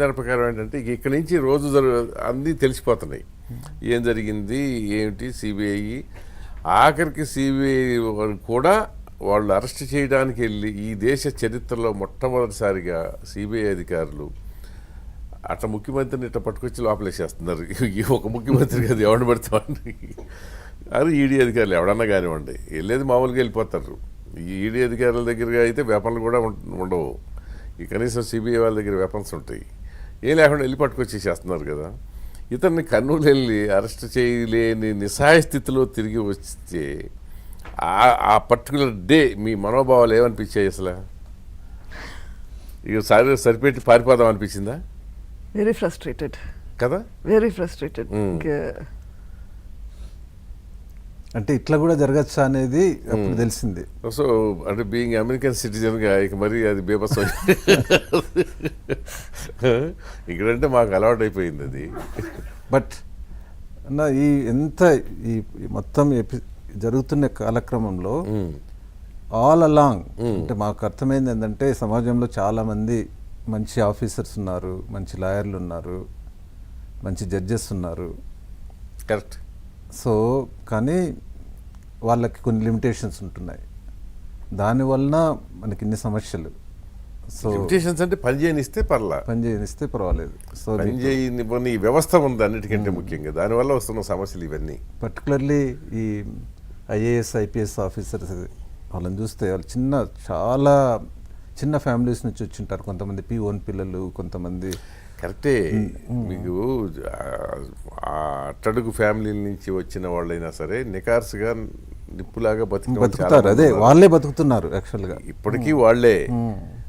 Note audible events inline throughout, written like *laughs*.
దాని ప్రకారం ఏంటంటే ఇక్కడి నుంచి రోజు అన్నీ తెలిసిపోతున్నాయి. ఏం జరిగింది ఏమిటి సిబిఐ ఆఖరికి సిబిఐ కూడా వాళ్ళు అరెస్ట్ చేయడానికి వెళ్ళి ఈ దేశ చరిత్రలో మొట్టమొదటిసారిగా సిబిఐ అధికారులు అట్ట ముఖ్యమంత్రిని ఇట్లా పట్టుకొచ్చి లోపలేసేస్తున్నారు. ఈ ఒక ముఖ్యమంత్రి కాదు ఎవరిని పడతామని అది ఈడీ అధికారులు ఎవడన్నా కానివ్వండి వెళ్ళేది మామూలుగా వెళ్ళిపోతారు. ఈ ఈడీ అధికారుల దగ్గరగా అయితే వెపన్లు కూడా ఉండవు. ఈ కనీసం సిబిఐ వాళ్ళ దగ్గర వెపన్స్ ఉంటాయి. ఏం లేకుండా వెళ్ళి పట్టుకొచ్చేసేస్తున్నారు కదా. ఇతన్ని కర్నూలు వెళ్ళి అరెస్ట్ చేయలేని నిస్సహాయ స్థితిలో తిరిగి వస్తే ఆ- ఆ పర్టికులర్ డే మీ మనోభావాలు ఏమనిపించాయి అసలు? ఇక సరి సరిపెట్టి పారిపోదాం అనిపించిందా? వెరీ ఫ్రస్ట్రేటెడ్ కదా? వెరీ ఫ్రస్ట్రేటెడ్ అంటే ఇట్లా కూడా జరగచ్చా అనేది అప్పుడు తెలిసింది. సో అంటే బీయింగ్ అమెరికన్ సిటిజన్గా ఇక మరి అది బేబస్ *laughs* ఇక్కడంటే మాకు అలవాటు అయిపోయింది అది. బట్ అన్న ఈ ఎంత ఈ మొత్తం జరుగుతున్న కాలక్రమంలో ఆల్ అలాంగ్ అంటే మాకు అర్థమైంది ఏంటంటే సమాజంలో చాలా మంది మంచి ఆఫీసర్స్ ఉన్నారు మంచి లాయర్లు ఉన్నారు మంచి జడ్జెస్ ఉన్నారు. కరెక్ట్ సో కానీ వాళ్ళకి కొన్ని లిమిటేషన్స్ ఉంటున్నాయి. దానివలన మనకి ఇన్ని సమస్యలు. సో లిమిటేషన్స్ అంటే పని చేయనిస్తే పర్లా. పని చేయనిస్తే పర్వాలేదు. సో పని చేయని ఈ వ్యవస్థ ఉంది అన్నిటికంటే ముఖ్యంగా. దానివల్ల వస్తున్న సమస్యలు ఇవన్నీ. పర్టికులర్లీ ఈ ఐఏఎస్ ఐపీఎస్ ఆఫీసర్స్ వాళ్ళని చూస్తే వాళ్ళు చిన్న చాలా చిన్న ఫ్యామిలీస్ నుంచి వచ్చింటారు కొంతమంది పి ఓన్ పిల్లలు కొంతమంది కరెక్టే. మీకు అట్టడుగు ఫ్యామిలీ నుంచి వచ్చిన వాళ్ళైనా సరే నికార్సుగా నిప్పులాగా బతికే బతుకుతారు. అదే. వాళ్ళే బతుకుతున్నారు యాక్చువల్గా ఇప్పటికీ వాళ్ళే.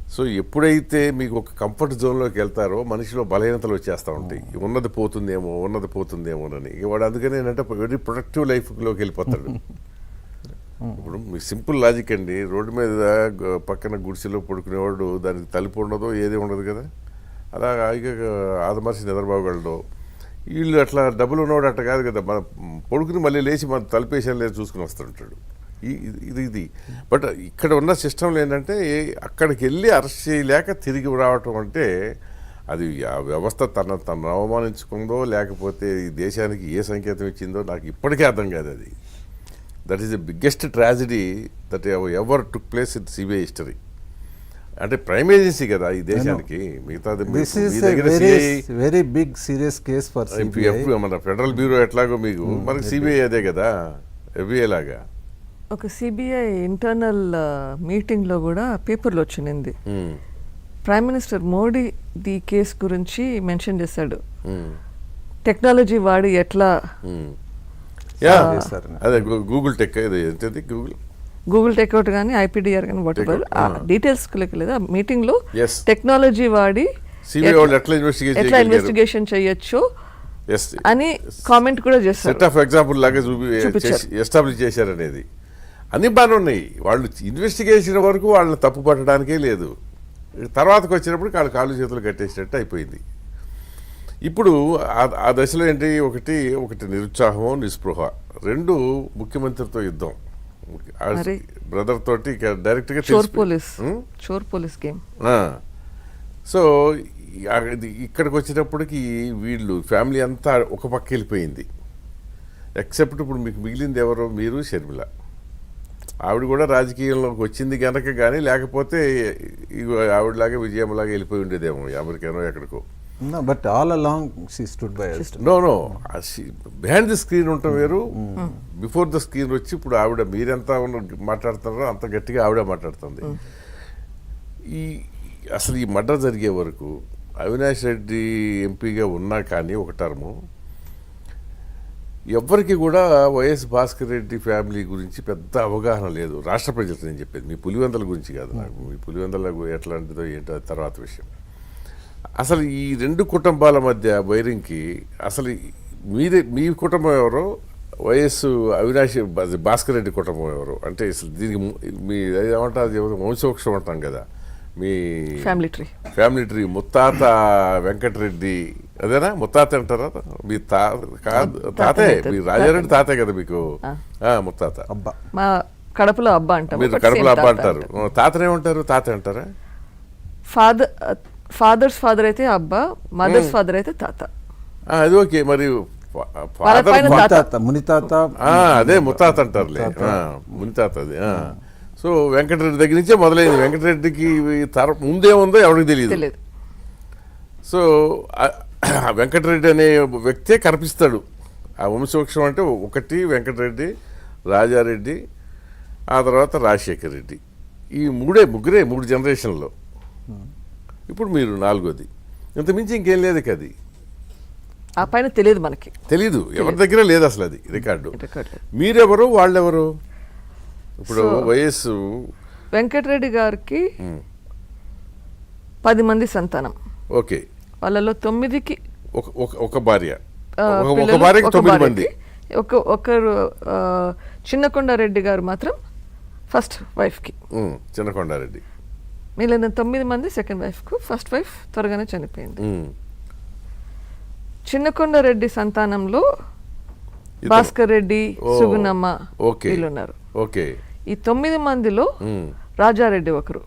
సో ఎప్పుడైతే మీకు ఒక కంఫర్ట్ జోన్లోకి వెళ్తారో మనిషిలో బలహీనతలు వచ్చేస్తూ ఉంటాయి. ఉన్నది పోతుందేమో ఉన్నది పోతుందేమోనని. వాడు అందుకని ఏంటంటే వెరీ ప్రొడక్టివ్ లైఫ్లోకి వెళ్ళిపోతాడు. ఇప్పుడు మీ సింపుల్ లాజిక్ అండి. రోడ్డు మీద పక్కన గుడిసెలో పడుకునేవాడు దానికి తలుపు ఉండదు ఏది ఉండదు కదా? అలాగా ఆదమర్శి చంద్రబాబు నిద్రపోగలడు. వీళ్ళు అట్లా డబ్బులు ఉన్నవాడు అట్ట కాదు కదా మన పొడుకుని మళ్ళీ లేచి మన తలుపేసాను లేదు చూసుకుని వస్తుంటాడు ఈ- ఇది- ఇది. బట్ ఇక్కడ ఉన్న సిస్టంలో ఏంటంటే అక్కడికి వెళ్ళి అరెస్ట్ చేయలేక తిరిగి రావటం అంటే అది ఆ వ్యవస్థ తన తను అవమానించుకుందో లేకపోతే ఈ దేశానికి ఏ సంకేతం ఇచ్చిందో నాకు ఇప్పటికే అర్థం కాదు అది. That is the biggest tragedy that ever took place in CBI history అంటే ప్రైమ్ ఏజెన్సీ కదా ఈ దేశానికి. మిగతాది very big serious case for మన ఫెడరల్ బ్యూరో ఎట్లాగో మీకు. మనకి సిబిఐ అదే కదా ఎఫ్బిఐ లాగా. ఒక సిబిఐ ఇంటర్నల్ మీటింగ్లో కూడా పేపర్లో వచ్చింది. Prime minister Modi the case గురించి మెన్షన్ చేశాడు. టెక్నాలజీ వాడి ఎట్లా చేశారని. అదే గూగుల్ టెక్ ఇది ఏంటది? గూగుల్ గూగుల్ టేక్అవుట్ కానీ ఐపీడిఆర్ కానీ వాట్ ఎవర్. డీటెయిల్స్ లేదు మీటింగ్లో. టెక్నాలజీ వాడి ఎట్లా ఇన్వెస్టిగేషన్ చేయొచ్చు అని కామెంట్ కూడా చేశారు. సెట్ ఆఫ్ ఎగ్జాంపుల్ లాగా చూపి. ఎస్టాబ్లిష్ చేశారనేది. అన్ని బాగానే ఉన్నాయి. వాళ్ళు ఇన్వెస్టిగేషన్ వరకు వాళ్ళని తప్పు పట్టడానికే లేదు. తర్వాతకు వచ్చినప్పుడు వాళ్ళు కాళ్ళు చేతులు కట్టేసినట్టు అయిపోయింది. ఇప్పుడు ఆ- దశలో ఏంటి? ఒకటి ఒకటి నిరుత్సాహం నిస్పృహ. రెండు ముఖ్యమంత్రితో యుద్ధం? బ్రదర్ తోటి డైరెక్ట్గా చోర్. పోలీస్? చోర్ పోలీస్ గేమ్. సో ఇక్కడికి వచ్చేటప్పటికి వీళ్ళు ఫ్యామిలీ అంతా ఒక పక్క వెళ్ళిపోయింది ఎక్సెప్ట్ ఇప్పుడు మీకు మిగిలింది ఎవరో మీరు షర్మిల ఆవిడ కూడా రాజకీయంలోకి వచ్చింది కనుక కానీ లేకపోతే ఆవిడలాగా విజయంలాగా వెళ్ళిపోయి ఉండేదేమో అమెరికానో ఎక్కడికో but all along she stood by no no behind the screen ఉండటం వేరు. బిఫోర్ ద స్క్రీన్ వచ్చి ఇప్పుడు ఆవిడ మీరెంత ఉన్న- మాట్లాడుతున్నారో అంత గట్టిగా ఆవిడ మాట్లాడుతుంది. ఈ అసలు ఈ మర్డర్ జరిగే వరకు అవినాష్ రెడ్డి ఎంపీగా ఉన్నా కానీ ఒక టర్ము ఎవ్వరికి కూడా వైఎస్ భాస్కర్ రెడ్డి ఫ్యామిలీ గురించి పెద్ద అవగాహన లేదు. రాష్ట్ర ప్రజలకు నేను చెప్పేది. మీ పులివెందల గురించి కాదు నాకు. మీ పులివెందల ఎట్లాంటిదో ఏంటో అది తర్వాత విషయం. అసలు ఈ రెండు కుటుంబాల మధ్య వైరింగ్కి అసలు మీదే మీ కుటుంబం ఎవరో? వైఎస్ అవినాష్ భాస్కర్ రెడ్డి కుటుంబం ఎవరు? అంటే అసలు దీనికి ము- ఏమంటారు? వంశవృక్షం అంటాం కదా. మీ ఫ్యామిలీ ట్రీ ఫ్యామిలీ ట్రీ ముత్తాత వెంకటరెడ్డి. అదేనా? ముత్తాత అంటారా? మీ తా కాదు తాతే. మీ రాజారెడ్డి తాతే కదా మీకు? ఆ, ముత్తాత. అబ్బా. మా కడపలో అబ్బా అంటాం. మీరు కడపలో అబ్బా అంటారు. తాతనే ఉంటారు తాత అంటారా? ఫాదర్ ఫాదర్స్ ఫాదర్ అయితే అబ్బా మదర్స్ ఫాదర్ అయితే తాత. అది ఓకే మరి తాత. మునితాత అదే ముత్తాత అంటారులే. ఆ, మునితాత అది ఆ. సో వెంకటరెడ్డి దగ్గర నుంచే మొదలైంది. వెంకటరెడ్డికి తర ముందేముందో ఎవరికి తెలియదు తెలియదు సో వెంకటరెడ్డి అనే వ్యక్తే కనిపిస్తాడు. ఆ వంశవృక్షం అంటే ఒకటి వెంకటరెడ్డి రాజారెడ్డి ఆ తర్వాత రాజశేఖర్ రెడ్డి ఈ మూడే ముగ్గురే మూడు జనరేషన్లో. ఇప్పుడు మీరు నాలుగోది. ఇంతమించి ఇంకేం లేదు అది. ఆ పైన తెలియదు మనకి. తెలీదు. ఎవరి దగ్గర లేదు అసలు అది రికార్డు. మీరెవరు? వాళ్ళెవరు? ఇప్పుడు వయస్సు? వెంకటరెడ్డి గారికి పది మంది సంతానం. ఓకే. వాళ్ళలో తొమ్మిదికి ఒక భార్య. ఒక- భార్యకి తొమ్మిది. మంది. ఒక ఒకరు చిన్నకొండారెడ్డి గారు మాత్రం ఫస్ట్ వైఫ్కి. చిన్నకొండారెడ్డి. మిగిలిన తొమ్మిది మంది సెకండ్ వైఫ్కు ఫస్ట్ వైఫ్ త్వరగానే చనిపోయింది. చిన్నకొండారెడ్డి సంతానంలో భాస్కర్ రెడ్డి సుగుణమ్మ ఓకే. వీళ్ళు ఉన్నారు ఓకే. ఈ తొమ్మిది మందిలో. రాజారెడ్డి ఒకరు.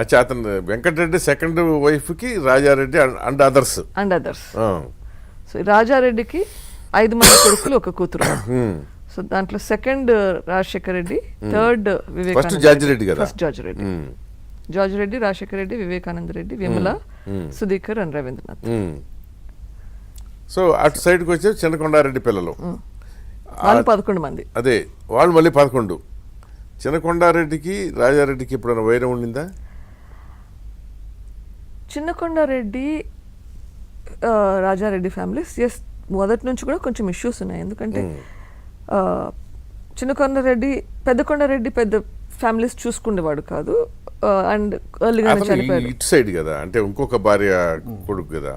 అచ్చా అతను వెంకటరెడ్డి సెకండ్ వైఫ్కి Rajareddy and others and others so రాజారెడ్డికి ఐదు మంది కొడుకులు ఒక కూతురు. సో దాంట్లో second Rajasekhar Reddy third Vivekananda George Reddy? First George Reddy George Reddy Rajasekhar Reddy Vivekananda Reddy Vimala Sudhikar and Ravindranath. So అటు సైడ్కి వచ్చే చిన్నకొండారెడ్డి పిల్లలు. వాళ్ళు పదకొండు మంది. అదే వాళ్ళు మళ్ళీ పదకొండు. చిన్నకొండారెడ్డికి రాజారెడ్డికి ఎప్పుడైనా వైరం ఉండిందా? చిన్నకొండారెడ్డి రాజారెడ్డి ఫ్యామిలీస్ ఎస్ మొదటి నుంచి కూడా కొంచెం ఇష్యూస్ ఉన్నాయి. ఎందుకంటే చిన్నకొండారెడ్డి పెద్దకొండారెడ్డి పెద్ద ఫ్యామిలీస్ చూసుకునేవాడు కాదు. అండ్ ఎర్లీగానే చనిపోయాడు. ఇటు సైడ్ కదా అంటే ఇంకొక భార్య కొడుకు కదా.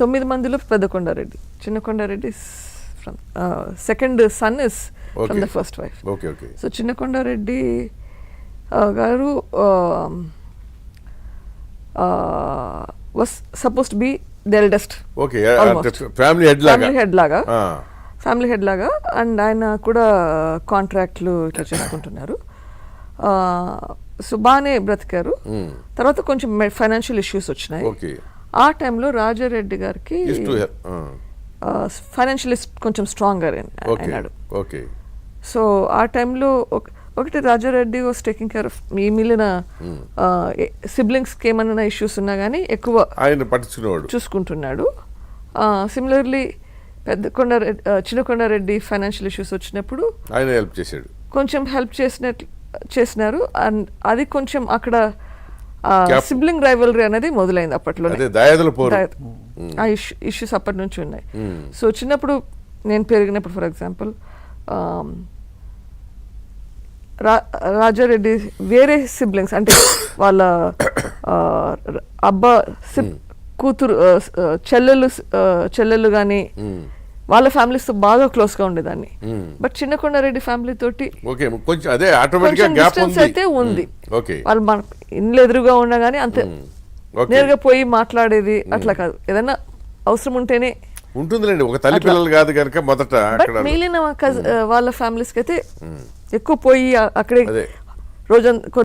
తొమ్మిది మందిలో Peddakondareddy Chinnakondareddy from second son is from. The first wife okay okay so Chinnakondareddy ఆ, గారు was supposed to be the eldest okay family head లాగా. ఫ్యామిలీ హెడ్ లాగా. ఫ్యామిలీ హెడ్ లాగా. అండ్ ఆయన కూడా కాంట్రాక్ట్లు ఇట్లా చేసుకుంటున్నారు. సో బాగానే బ్రతికారు. మ్మ్. తర్వాత కొంచెం ఫైనాన్షియల్ ఇష్యూస్ వచ్చినాయి. ఆ టైంలో రాజారెడ్డి గారికి ఫైనాన్షియలీ కొంచెం స్ట్రాంగర్ ఓకే అయినాడు. ఓకే సో ఆ టైంలో ఒక- ఒకటి Rajareddy was taking care of మీ మిగిలిన సిబ్లింగ్స్కి ఏమన్నా ఇష్యూస్ ఉన్నా కానీ ఎక్కువ ఆయన చూసుకుంటున్నాడు. సిమిలర్లీ పెద్ద కొండారెడ్డి చిన్న కొండారెడ్డి ఫైనాన్షియల్ ఇష్యూస్ వచ్చినప్పుడు ఆయన హెల్ప్ చేశాడు. కొంచెం హెల్ప్ చేసినట్లు చేసినారు. అండ్ అది కొంచెం అక్కడ సిబ్లింగ్ రైవలరీ అనేది మొదలైంది అప్పట్లో ఆ ఇష్యూస్ అప్పటి నుంచి ఉన్నాయి. సో చిన్నప్పుడు నేను పెరిగినప్పుడు ఫర్ ఎగ్జాంపుల్ రాజారెడ్డి వేరే సిబ్లింగ్స్ అంటే వాళ్ళ అబ్బా సిబ్ కూతురు చెల్లెలు చెల్లెలు కానీ వాళ్ళ families తో బాగా క్లోజ్గా ఉండేదాన్ని. బట్ చిన్న కొండారెడ్డి ఫ్యామిలీ తోటి ఓకే కొంచెం అదే ఆటోమేటిక్గా కొంచెం గ్యాప్ distance ఉంది. అయితే ఉంది. ఓకే వాళ్ళు మన ఇండ్లు ఎదురుగా ఉన్నా కానీ అంతే. ఓకే నేరుగా పోయి మాట్లాడేది అట్లా కాదు. ఏదైనా అవసరం ఉంటేనే ఉంటుందిలేండి ఒక తల్లి పిల్లలు కాదు కనుక మొదట మిగిలిన వాళ్ళ ఫ్యామిలీస్కి అయితే ఎక్కువ పోయి అక్కడే. రోజంతా